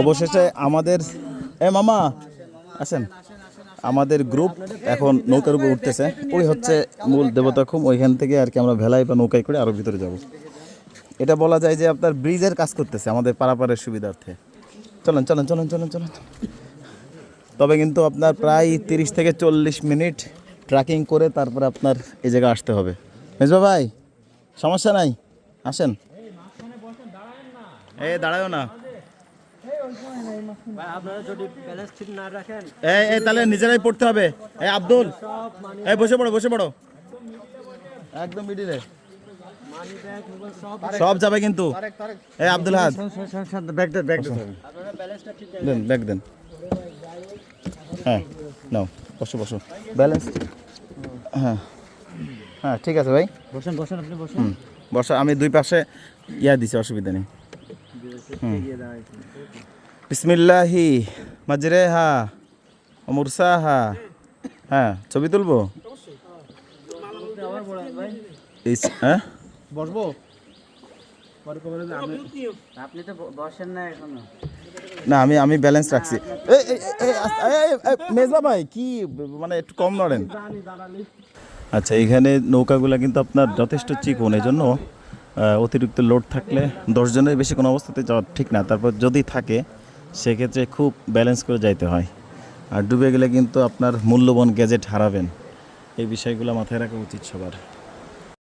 অবশেষে আমাদের এ মামা আছেন আমাদের গ্রুপ এখন নৌকার উপর উঠতেছে। ওই হচ্ছে মূল দেবতা খুম। ওইখান থেকে আর কি আমরা ভেলায় বা নৌকায় করে আরও ভিতরে যাব। এটা বলা যায় যে আপনার ব্রিজের কাজ করতেছে আমাদের পারাপারের সুবিধার্থে। চলেন চলেন চলেন চলেন চলেন। তবে কিন্তু আপনার প্রায় তিরিশ থেকে চল্লিশ মিনিট ট্র্যাকিং করে তারপরে আপনার এই জায়গায় আসতে হবে। মেজবা ভাই, সমস্যা নাই? আসেন। এ, দাঁড়ায়ও না। এই এই তাহলে নিজেরাই পড়তে হবে। এই আব্দুল এই বসে পড়ো বসে পড়ো। একদম মিডিলে মানি সব সব যাবে কিন্তু। এই আব্দুল হাদ ব্যাগ দেন ব্যাগ দেন আপনারা ব্যালেন্সটা ঠিক দেন ব্যাগ দেন। হ্যাঁ নাও বসো বসো। ব্যালেন্স হ্যাঁ। হ্যাঁ ঠিক আছে ভাই। বসেন বসেন আপনি বসেন। হুম বসো আমি দুই পাশে ইয়া দিছি অসুবিধা নেই। বিসমিল্লাহি মাজরে হা মুরসা হা হ্যাঁ ছবি তুলবো? হ্যাঁ? বসবো? আপনি তো বসেন না আমি আমি ব্যালেন্স রাখছি। মেজবা ভাই কি মানে একটু কম নড়েন। আচ্ছা এখানে নৌকাগুলো কিন্তু আপনার যথেষ্ট চিকন এই জন্য অতিরিক্ত লোড থাকলে দশজনের বেশি কোনো অবস্থাতে যাওয়া ঠিক না। তারপর যদি থাকে, সেক্ষেত্রে খুব ব্যালেন্স করে যাইতে হয়। আর ডুবে গেলে কিন্তু আপনার মূল্যবান গ্যাজেট হারাবেন। এই বিষয়গুলো মাথায় রাখা উচিত সবার।